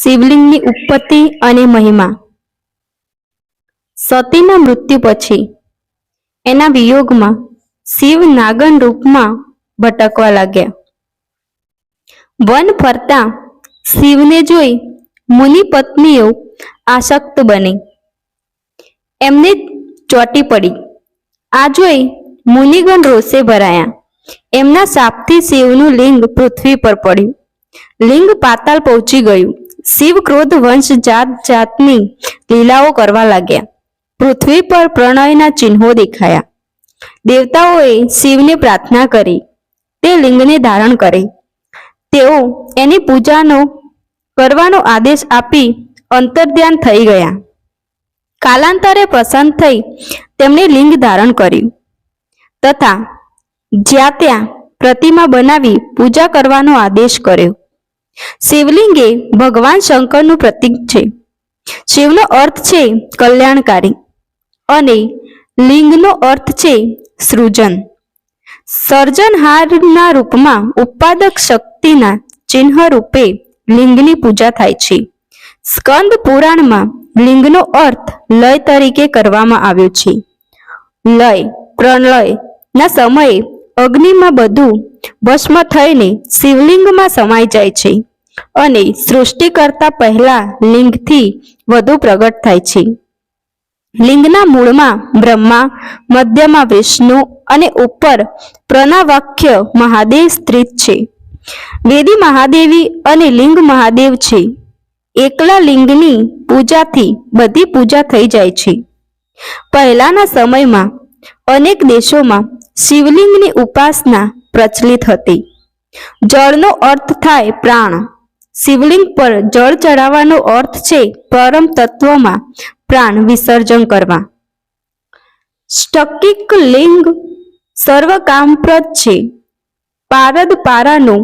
શિવલિંગની ઉત્પત્તિ અને મહિમા. સતીના મૃત્યુ પછી એના વિયોગમાં શિવ નાગન રૂપમાં ભટકવા લાગ્યા. વન ફરતા શિવને જોઈ મુનિ પત્નીઓ આસક્ત બની. એમને ચોટી પડી. આ જોઈ મુનિગણ રોષે ભરાયા. એમના શાપથી શિવનું લિંગ પૃથ્વી પર પડ્યું. લિંગ પાતાળ પહોંચી ગયું. શિવ ક્રોધ વંશ જાત જાતની લીલાઓ કરવા લાગ્યા. પૃથ્વી પર પ્રણયના ચિહ્નો દેખાયા. દેવતાઓએ શિવને પ્રાર્થના કરી. તે લિંગને ધારણ કરે. તેઓ એની પૂજાનો કરવાનો આદેશ આપી અંતર્ધ્યાન થઈ ગયા. કાલાંતરે પ્રસન્ન થઈ તેમણે લિંગ ધારણ કર્યું. તથા જ્યાં ત્યાં પ્રતિમા બનાવી પૂજા કરવાનો આદેશ કર્યો. શિવલિંગ એ ભગવાન શંકરનું પ્રતીક છે. શિવનો અર્થ છે કલ્યાણકારી અને લિંગનો અર્થ છે સૃજન. સર્જનહારના રૂપમાં ઉત્પાદક શક્તિના ચિહ્ન રૂપે લિંગની પૂજા થાય છે. સ્કંદ પુરાણમાં લિંગનો અર્થ લય તરીકે કરવામાં આવ્યો છે. લય પ્રલય ના સમયે અગ્નિમાં બધું ભસ્મ થઈને શિવલિંગમાં સમાઈ જાય છે. અને સૃષ્ટિ કરતા પહેલા લિંગથી વધુ પ્રગટ થાય છે. લિંગના મૂળમાં બ્રહ્મા, મધ્યમાં વિષ્ણુ અને ઉપર પ્રનાવાક્ય મહાદેવ સ્થિત છે. વેદી મહાદેવી અને લિંગ મહાદેવ છે. એકલા લિંગની પૂજાથી બધી પૂજા થઈ જાય છે. પહેલાના સમયમાં અનેક દેશોમાં શિવલિંગની ઉપાસના પ્રચલિત હતી. જળનો અર્થ થાય પ્રાણ. શિવલિંગ પર જળ ચડાવવાનો અર્થ છે પરમ તત્વમાં પ્રાણ વિસર્જન કરવા. સ્ટકિક લિંગ સર્વકામપ્રદ છે. પારદ પારાનું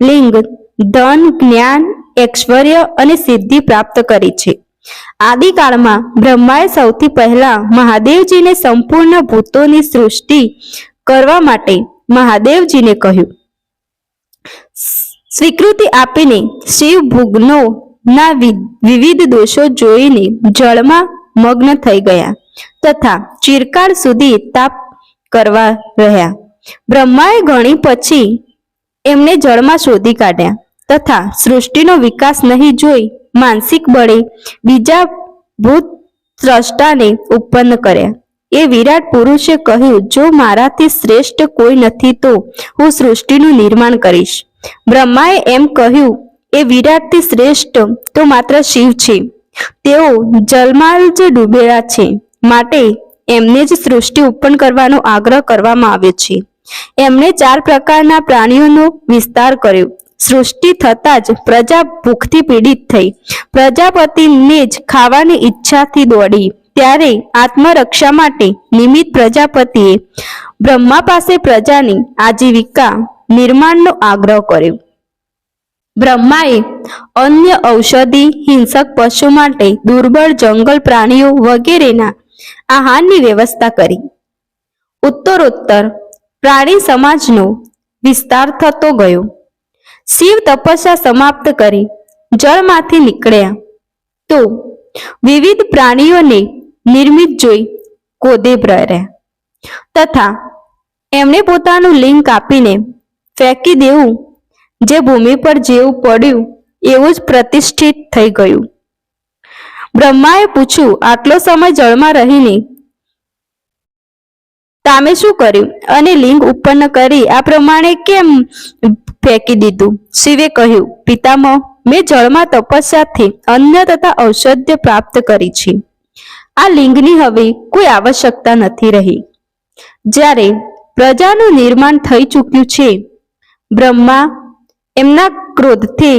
લિંગ ધન, જ્ઞાન, ઐશ્વર્ય અને સિદ્ધિ પ્રાપ્ત કરી છે. આદિકાળમાં બ્રહ્માએ સૌથી પહેલા મહાદેવજીને સંપૂર્ણ ભૂતોની સૃષ્ટિ કરવા માટે મહાદેવજીને કહ્યું. સ્વીકૃતિ આપીને શિવ ભુગ્નો ના વિવિધ દોષો જોઈને જળમાં મગ્ન થઈ ગયા તથા ચિરકાળ સુધી તાપ કરવા રહ્યા. બ્રહ્માએ ગણી પછી એમને જળમાં શોધી કાઢ્યા તથા સૃષ્ટિનો વિકાસ નહીં જોઈ માનસિક બળે બીજા ભૂત સ્રષ્ટાને ઉત્પન્ન કર્યા. એ વિરાટ પુરુષે કહ્યું, જો મારાથી શ્રેષ્ઠ કોઈ નથી તો હું સૃષ્ટિનું નિર્માણ કરીશ. બ્રહ્માએ એમ કહ્યું, એ વિરાટથી શ્રેષ્ઠ તો માત્ર શિવ છે. તેઓ જલમાં જ ડૂબેલા છે. માટે એમને જ સૃષ્ટિ ઉત્પન્ન કરવાનો આગ્રહ કરવામાં આવ્યો છે. એમણે ચાર પ્રકારના પ્રાણીઓનો વિસ્તાર કર્યો. સૃષ્ટિ થતાં જ પ્રજા ભૂખથી પીડિત થઈ. પ્રજાપતિને જ ખાવાની ઈચ્છાથી દોડી. ત્યારે આત્મરક્ષા માટે નિમિત્ત પ્રજાપતિએ બ્રહ્મા પાસે પ્રજાની આજીવિકા નિર્માણનો આગ્રહ કર્યો. બ્રહ્માએ અન્ય ઔષધિ, હિંસક પશુ માટે દુર્બળ જંગલ પ્રાણીઓ વગેરેના આહારની વ્યવસ્થા કરી. ઉત્તરોત્તર, પ્રાણી સમાજનો વિસ્તાર થતો ગયો. શિવ તપસ્યા સમાપ્ત કરી, જળમાંથી નીકળ્યા. તો, વિવિધ પ્રાણીઓને નિર્મિત જોઈ કોદેબ રહ્યા. તથા, એમણે પોતાનું લિંગ કાપીને ફેંકી દેવું, જે ભૂમિ પર જેવું પડ્યું, એવું જ પ્રતિષ્ઠિત થઈ ગયું. બ્રહ્માએ પૂછ્યું, આટલો સમય જળમાં રહીને તામે શું કર્યું? અને લિંગ ઉત્પન્ન કરી આ પ્રમાણે કેમ ફેંકી દીધું? શિવે કહ્યું, પિતામહ, મેં જળમાં તપસ્યાથી અન્ય તથા ઔષધ્ય પ્રાપ્ત કરી છે. આ લિંગની હવે કોઈ આવશ્યકતા નથી રહી. જ્યારે પ્રજાનું નિર્માણ થઈ ચૂક્યું છે બ્રહ્મા એમના ક્રોધથી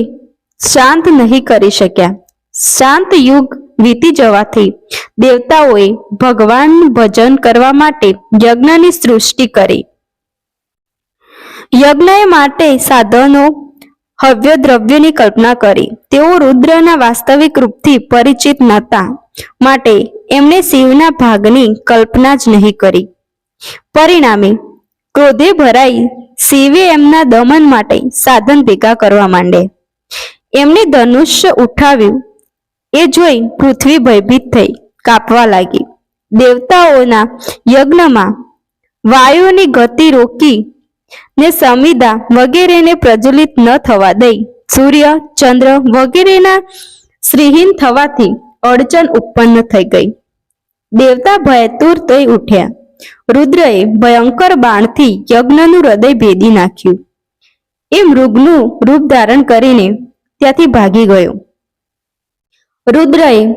શાંત નહીં કરી શક્યા. શાંત યુગ વીતી જવાથી દેવતાઓએ ભગવાન ભજન કરવા માટે યજ્ઞની સૃષ્ટિ કરી. યજ્ઞ માટે સાધનો, હવ્ય દ્રવ્યની કલ્પના કરી. તેઓ રુદ્રના વાસ્તવિક રૂપથી પરિચિત નહોતા, માટે એમણે શિવના ભાગની કલ્પના જ નહીં કરી. પરિણામે ક્રોધે ભરાઈ શિવે એમના દમન માટે સાધન ભેગા કરવા માંડે. એમને ધનુષ્ય ઉઠાવ્યું. એ જોઈ પૃથ્વી ભયભીત થઈ, કાપવા લાગી. દેવતાઓના યજ્ઞમાં વાયુની ગતિ રોકી ને સમિદા વગેરેને પ્રજ્વલિત ન થવા દઈ. સૂર્ય, ચંદ્ર વગેરેના શ્રીહીન થવાથી અડચણ ઉત્પન્ન થઈ ગઈ. દેવતા ભયતુર થઈ ઉઠ્યા. રુદ્રએ ભયંકર બાણથી યજ્ઞનું હૃદય ભેદી નાખ્યું. એ મૃગનું રૂપ ધારણ કરીને ત્યાંથી ભાગી ગયો. રુદ્રએ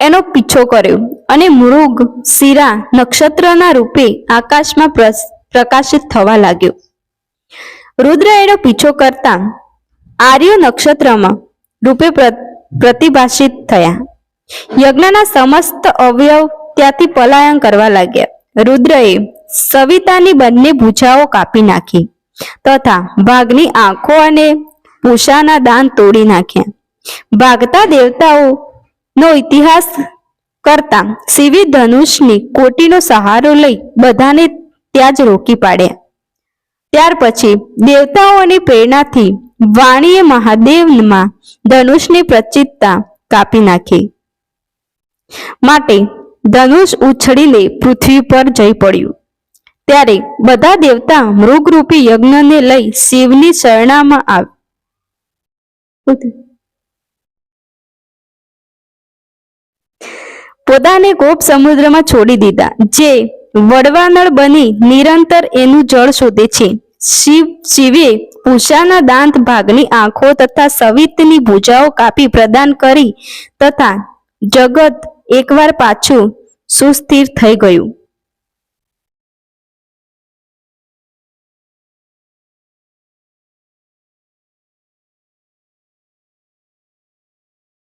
એનો પીછો કર્યો અને મૃગ, શિરા, નક્ષત્રના રૂપે આકાશમાં પ્રકાશિત થવા લાગ્યો. રુદ્ર એનો પીછો કરતા આર્ય નક્ષત્રમાં રૂપે પ્ર- પ્રતિભાષિત થયા. યજ્ઞના સમસ્ત અવયવ ત્યાંથી પલાયન કરવા લાગ્યા. રુદ્રએ સવિતાની બંને ભૂજાઓ કાપી નાખી તથા ભાગની આંખો અને પૂષાના દાન તોડી નાખ્યા. ભાગતા દેવતાઓ નો ઇતિહાસ કરતા શિવી ધનુષની કોટીનો સહારો લઈ બધાને ત્યાં જ રોકી પાડ્યા. ત્યાર પછી દેવતાઓની પ્રેરણાથી વાણીએ મહાદેવમાં ધનુષની પ્રચિતતા કાપી નાખી. માટે ધનુષ ઉછળીને પૃથ્વી પર જઈ પડ્યું. ત્યારે બધા દેવતા મૃગરૂપી યજ્ઞને લઈ શિવની શરણામાં આવ પોતાને કોપ સમુદ્રમાં છોડી દીધા, જે વડવાનળ બની નિરંતર એનું જળ શોધે છે. શિવ, શિવે પૂષાના દાંત ભાગની આંખો તથા સવિતની ભુજાઓ કાપી પ્રદાન કરી તથા જગત એકવાર પાછું સુસ્થિર થઈ ગયું.